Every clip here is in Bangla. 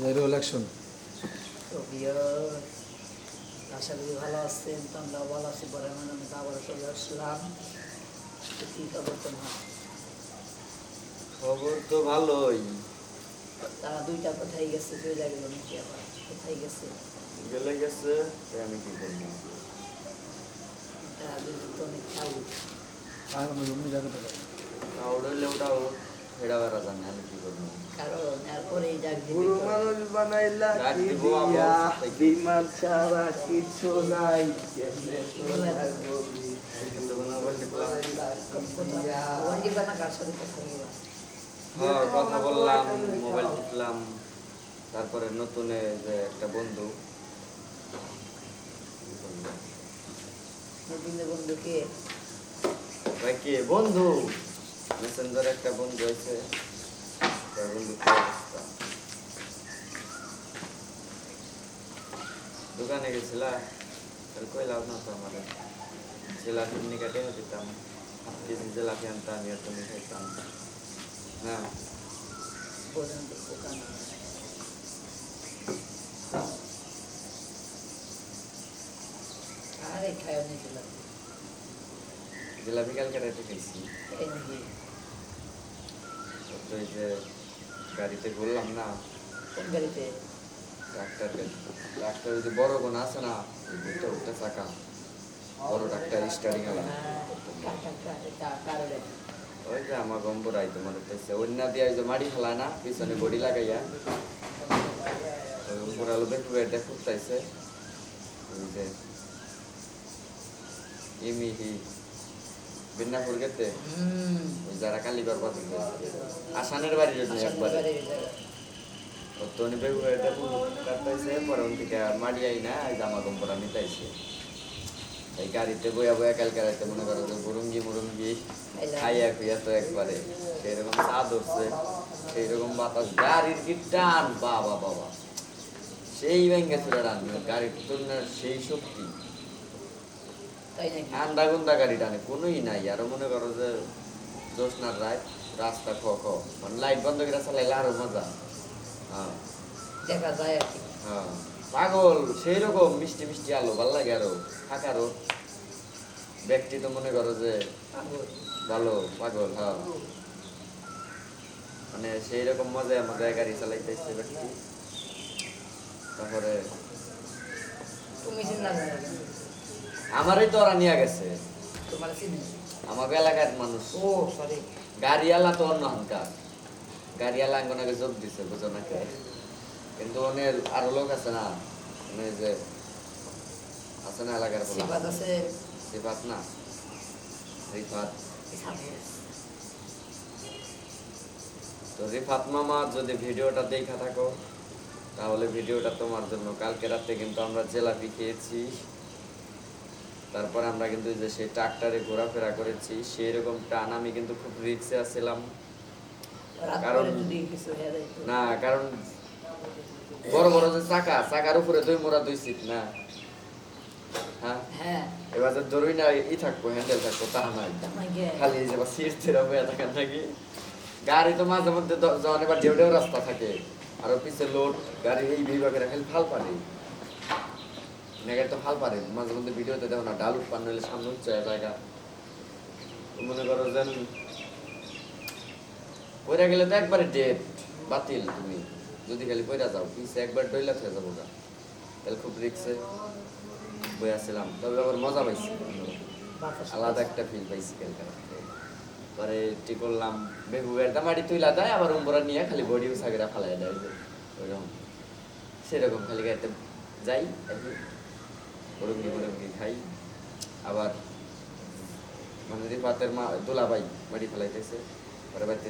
জাইরো ইলেকশন তো আশা করি ভালো আছেন তো আমরাও ভালো আছি পরে মানে আমি আবার চলে আসলাম। তো কী খবর তোমার? খবর তো ভালোই। তারা দুইটা কোথায় গেছে চলে গেল নাকি আবার? কোথায় গেছে? গেলে গেছে আমি কি করব? তারা দুজন তো অনেক খাউ আর আমি রুমনি জায়গাটা যাই কাউড়লে ওটাও ফেরা বেড়া জানে আমি কি করব? কারণ গুরু মানুষ বানাইলা কি দিয়া বিমান ছাড়া কিছু নাই কথা বললাম মোবাইল টিপলাম তারপরে নতুন যে একটা বন্ধু বন্ধু কে? বন্ধু। মেসেঞ্জার একটা বন্ধু আছে তার বন্ধু কি অবস্থা দোকানে গেছিলা তাহলে কইলাম না তো আমার জিলাপি এমনি কাটে দিতাম হাফ কেজি জিলাপি আনতাম আমি তুমি খাইতাম হ্যাঁ জিলাপি কালকে রাতে খাইছি যে গাড়িতে ঘুরলাম না কোন গাড়িতে ডাক্তার বড় বোন আছে না উঠতে চাকা বড় ডাক্তার স্টারিং আলা ওই যে আমার গম্বরাই তোমার হইতেছে অন্য দিয়ে যে মাড়ি ফেলায় না পিছনে বডি লাগাইয়া। গম্বর আলু বেটু বেটে যে ইমি হি বিন্নাপুর গেতে যারা কালীবার বাজে আসানের বাড়ি একবারে। তনি বেগু কাটতেছে পরে উন থেকে মাড়ি আই না জামা কম্পরা নিতাইছে। এই গাড়িতে বইয়া বইয়া কালকে রাতে মনে করো যে মুরুঙ্গি মুরুঙ্গি খাইয়া খুইয়া তো একবারে সেরকম চা ধরছে সেই বাতাস গাড়ির কি টান বাবা বাবা। সেই ভেঙ্গে চলে টান গাড়ির তুলনার সেই শক্তি। নাকি? গুন্দা গাড়ি টানে কোনোই নাই। আরও মনে করো যে জ্যোৎস্নার রাত রাস্তা খ খ। মানে লাইট বন্ধ করে চালাইলে আরও মজা। দেখা যায় আর কি। হ্যাঁ। পাগল সেই রকম মিষ্টি মিষ্টি আলো ভালো লাগে আরও থাকারও। ব্যক্তি তো মনে করো যে ভালো পাগল হ্যাঁ। মানে সেই রকম মজায় মজায় গাড়ি চালাইতেছে ব্যক্তি। তারপরে তুমি চিন্তা না। আমারই তো ওরা নিয়ে গেছে। তোমার আমাকে এলাকার মানুষ। ও সরি গাড়িওয়ালা তো অন্য হানকার। যোগ দিছে বুঝো নাকি কিন্তু অনেক আরও লোক আছে না মানে যে আছে না এলাকার আছে। সিফাত না? রিফাত তো রিফাত মামা যদি ভিডিওটা দেখা থাকো তাহলে ভিডিওটা তোমার জন্য। কালকে রাতে কিন্তু আমরা জেলাপি খেয়েছি। তারপরে আমরা কিন্তু যে সেই ট্রাক্টারে ঘোরাফেরা করেছি সেই রকম টান আমি কিন্তু খুব রিক্সে আসছিলাম কারণ- না কারণ বড় বড় যে চাকা চাকার উপরে দুই মোড়া দুই সিট না? হ্যাঁ? হ্যাঁ। এবার যে ধরুই না ই থাকব হ্যান্ডেল থাকব তা নয় খালি এই যে সিট ছেড়া হয়ে থাকেন নাকি? গাড়ি তো মাঝে মধ্যে যখন এবার ঢেউ ঢেউ রাস্তা থাকে আর পিছে লোড গাড়ি এই বিভাগের খালি ফাল পারে নেগাড়ি তো ফাল পারে মাঝে মধ্যে ভিডিওতে দেখো না ডাল উৎপান্ন হলে সামনে উচ্চ জায়গা মনে করো যেন পয়রা গেলে তো একবারে ডেট বাতিল তুমি। যদি খালি পয়রা যাও, পিছে একবার ডইলা খেয়ে যাব গা। তাহলে খুব রিক্সে বই তবে আবার মজা পাইছি। আলাদা একটা ফিল পাইছি কালকে পরে টি করলাম, বেবু একটা মাটি তুইলা দেয়, আবার উম্বরা নিয়ে খালি বডি উসাগেরা ফালাই দেয় ওইরকম। সেরকম খালি গাড়িতে যাই মুরগি মুরগি খাই। আবার মানে রিফাতের মা দোলাবাই মাটি ফেলাইতেছে।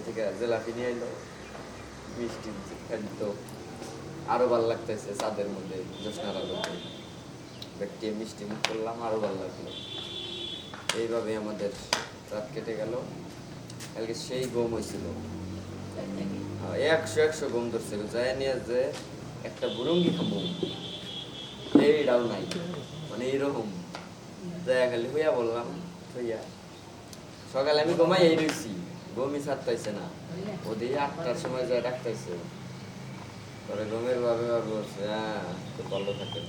থেকে জেলাপি নিয়ে এলো। মিষ্টি খাদ্য আরও ভালো লাগতেছে চাঁদের মধ্যে আলোতে ব্যক্তি মিষ্টি মুখ করলাম, আরও ভালো লাগল। এইভাবে আমাদের রাত কেটে গেল। কালকে সেই গম হয়েছিল। একশো একশো গম ধরছিল। যাই নিয়ে যে একটা বুরঙ্গি খাব। এইটাও নাই। মানে এইরকম যাই খালি হইয়া বললাম হইয়া সকালে আমি ঘুমাই এই রয়েছি গমি ছাড়তাইছে না। ওদের আটটার সময় যায় ডাকতেছে পরে গমের ভাবে ভাবে হ্যাঁ ভালো থাকেন।